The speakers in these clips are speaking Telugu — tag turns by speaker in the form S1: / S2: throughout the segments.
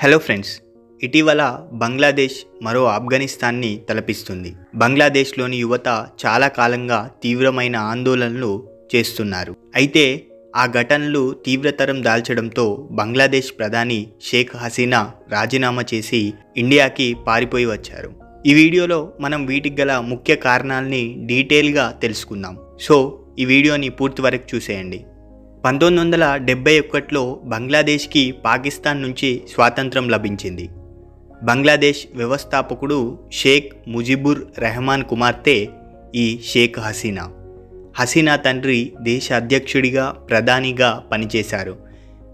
S1: హలో ఫ్రెండ్స్ ఇటీవల బంగ్లాదేశ్ మరో ఆఫ్ఘనిస్తాన్ని తలపిస్తుంది. బంగ్లాదేశ్లోని యువత చాలా కాలంగా తీవ్రమైన ఆందోళనలు చేస్తున్నారు. అయితే ఆ ఘటనలు తీవ్రతరం దాల్చడంతో బంగ్లాదేశ్ ప్రధాని షేక్ హసీనా రాజీనామా చేసి ఇండియాకి పారిపోయి వచ్చారు. ఈ వీడియోలో మనం వీటికి గల ముఖ్య కారణాలని డీటెయిల్గా తెలుసుకుందాం. సో ఈ వీడియోని పూర్తి వరకు చూసేయండి. పంతొమ్మిది వందల డెబ్బై ఒకటిలో బంగ్లాదేశ్కి పాకిస్తాన్ నుంచి స్వాతంత్రం లభించింది. బంగ్లాదేశ్ వ్యవస్థాపకుడు షేక్ ముజిబుర్ రెహమాన్ కుమార్తె ఈ షేక్ హసీనా. హసీనా తండ్రి దేశ అధ్యక్షుడిగా ప్రధానిగా పనిచేశారు.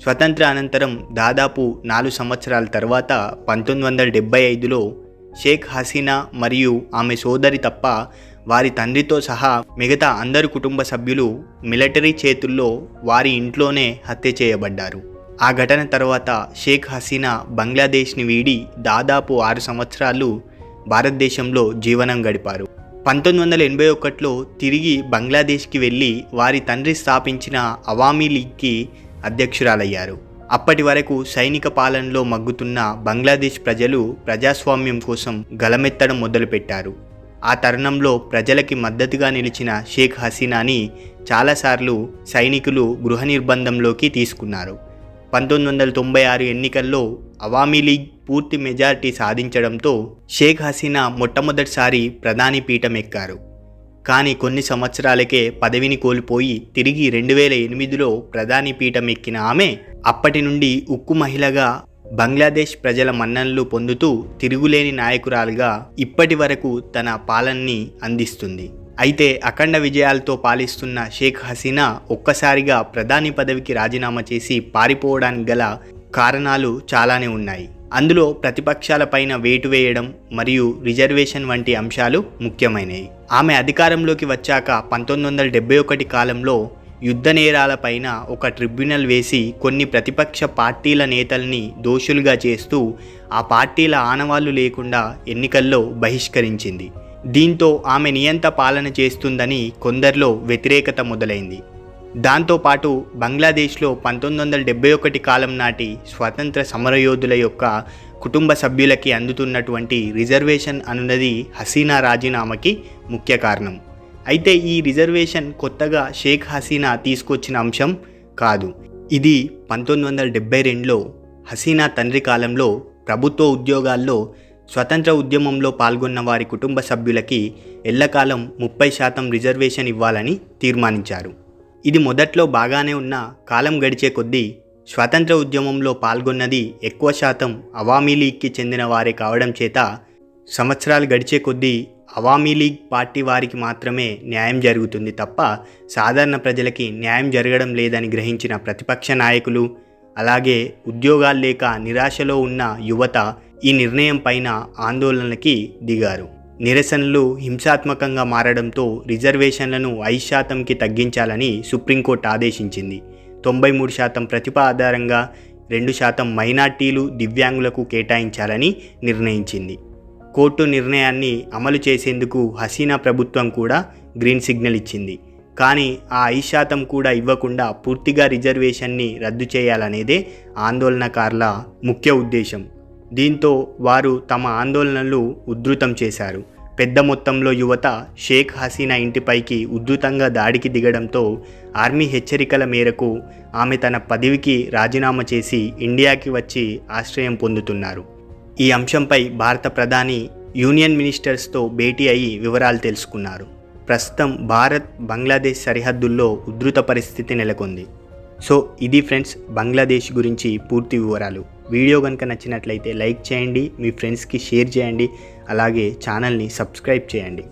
S1: స్వతంత్ర అనంతరం దాదాపు నాలుగు సంవత్సరాల తర్వాత పంతొమ్మిది వందల డెబ్బై ఐదులో షేక్ హసీనా మరియు ఆమె సోదరి తప్ప వారి తండ్రితో సహా మిగతా అందరు కుటుంబ సభ్యులు మిలిటరీ చేతుల్లో వారి ఇంట్లోనే హత్య చేయబడ్డారు. ఆ ఘటన తర్వాత షేక్ హసీనా బంగ్లాదేశ్ని వీడి దాదాపు ఆరు సంవత్సరాలు భారతదేశంలో జీవనం గడిపారు. పంతొమ్మిది వందల ఎనభై ఒకటిలో తిరిగి బంగ్లాదేశ్కి వెళ్ళి వారి తండ్రి స్థాపించిన అవామీ లీగ్కి అధ్యక్షురాలయ్యారు. అప్పటి వరకు సైనిక పాలనలో మగ్గుతున్న బంగ్లాదేశ్ ప్రజలు ప్రజాస్వామ్యం కోసం గలమెత్తడం మొదలుపెట్టారు. ఆ తరుణంలో ప్రజలకి మద్దతుగా నిలిచిన షేక్ హసీనాని చాలాసార్లు సైనికులు గృహ నిర్బంధంలోకి తీసుకున్నారు. పంతొమ్మిది వందల తొంభై ఆరు ఎన్నికల్లో అవామీ లీగ్ పూర్తి మెజారిటీ సాధించడంతో షేక్ హసీనా మొట్టమొదటిసారి ప్రధాని పీఠం ఎక్కారు కానీ కొన్ని సంవత్సరాలకే పదవిని కోల్పోయి తిరిగి రెండు వేల ఎనిమిదిలో ప్రధాని పీఠం ఎక్కిన ఆమె అప్పటి నుండి ఉక్కు మహిళగా బంగ్లాదేశ్ ప్రజల మన్ననలు పొందుతూ తిరుగులేని నాయకురాలుగా ఇప్పటి వరకు తన పాలనని అందిస్తుంది. అయితే అఖండ విజయాలతో పాలిస్తున్న షేక్ హసీనా ఒక్కసారిగా ప్రధాని పదవికి రాజీనామా చేసి పారిపోవడానికి గల కారణాలు చాలానే ఉన్నాయి. అందులో ప్రతిపక్షాలపైన వేటు వేయడం మరియు రిజర్వేషన్ వంటి అంశాలు ముఖ్యమైనవి. ఆమె అధికారంలోకి వచ్చాక పంతొమ్మిది వందల డెబ్బై ఒకటి కాలంలో యుద్ధ నేరాలపైన ఒక ట్రిబ్యునల్ వేసి కొన్ని ప్రతిపక్ష పార్టీల నేతల్ని దోషులుగా చేస్తూ ఆ పార్టీల ఆనవాళ్ళు లేకుండా ఎన్నికల్లో బహిష్కరించింది. దీంతో ఆమె నియంత పాలన చేస్తుందని కొందరిలో వ్యతిరేకత మొదలైంది. దాంతోపాటు బంగ్లాదేశ్లో పంతొమ్మిది వందల డెబ్బై ఒకటి కాలం నాటి స్వతంత్ర సమరయోధుల యొక్క కుటుంబ సభ్యులకి అందుతున్నటువంటి రిజర్వేషన్ అనున్నది హసీనా రాజీనామాకి ముఖ్య కారణం. అయితే ఈ రిజర్వేషన్ కొత్తగా షేక్ హసీనా తీసుకొచ్చిన అంశం కాదు. ఇది పంతొమ్మిది వందల డెబ్బై రెండులో హసీనా తండ్రి కాలంలో ప్రభుత్వ ఉద్యోగాల్లో స్వతంత్ర ఉద్యమంలో పాల్గొన్న వారి కుటుంబ సభ్యులకి ఎల్లకాలం ముప్పై శాతం రిజర్వేషన్ ఇవ్వాలని తీర్మానించారు. ఇది మొదట్లో బాగానే ఉన్న కాలం గడిచే కొద్దీ స్వతంత్ర ఉద్యమంలో పాల్గొన్నది ఎక్కువ శాతం అవామీ లీగ్కి చెందిన వారే కావడం చేత సంవత్సరాలు గడిచే కొద్దీ అవామీ లీగ్ పార్టీ వారికి మాత్రమే న్యాయం జరుగుతుంది తప్ప సాధారణ ప్రజలకి న్యాయం జరగడం లేదని గ్రహించిన ప్రతిపక్ష నాయకులు అలాగే ఉద్యోగాలు లేక నిరాశలో ఉన్న యువత ఈ నిర్ణయం పైన ఆందోళనలకి దిగారు. నిరసనలు హింసాత్మకంగా మారడంతో రిజర్వేషన్లను ఐదు శాతంకి తగ్గించాలని సుప్రీంకోర్టు ఆదేశించింది. తొంభై మూడు శాతం ప్రతిభ ఆధారంగా రెండు శాతం మైనార్టీలు దివ్యాంగులకు కేటాయించాలని నిర్ణయించింది. కోర్టు నిర్ణయాన్ని అమలు చేసేందుకు హసీనా ప్రభుత్వం కూడా గ్రీన్ సిగ్నల్ ఇచ్చింది. కానీ ఆ ఐదు శాతం కూడా ఇవ్వకుండా పూర్తిగా రిజర్వేషన్ని రద్దు చేయాలనేదే ఆందోళనకారుల ముఖ్య ఉద్దేశం. దీంతో వారు తమ ఆందోళనలు ఉధృతం చేశారు. పెద్ద మొత్తంలో యువత షేక్ హసీనా ఇంటిపైకి ఉధృతంగా దాడికి దిగడంతో ఆర్మీ హెచ్చరికల మేరకు ఆమె తన పదవికి రాజీనామా చేసి ఇండియాకి వచ్చి ఆశ్రయం పొందుతున్నారు. ఈ అంశంపై భారత ప్రధాని యూనియన్ మినిస్టర్స్తో భేటీ అయి వివరాలు తెలుసుకున్నారు. ప్రస్తుతం భారత్ బంగ్లాదేశ్ సరిహద్దుల్లో ఉధృత పరిస్థితి నెలకొంది. సో ఇది ఫ్రెండ్స్ బంగ్లాదేశ్ గురించి పూర్తి వివరాలు. వీడియో కనుక నచ్చినట్లయితే లైక్ చేయండి మీ ఫ్రెండ్స్కి షేర్ చేయండి అలాగే ఛానల్ని సబ్స్క్రైబ్ చేయండి.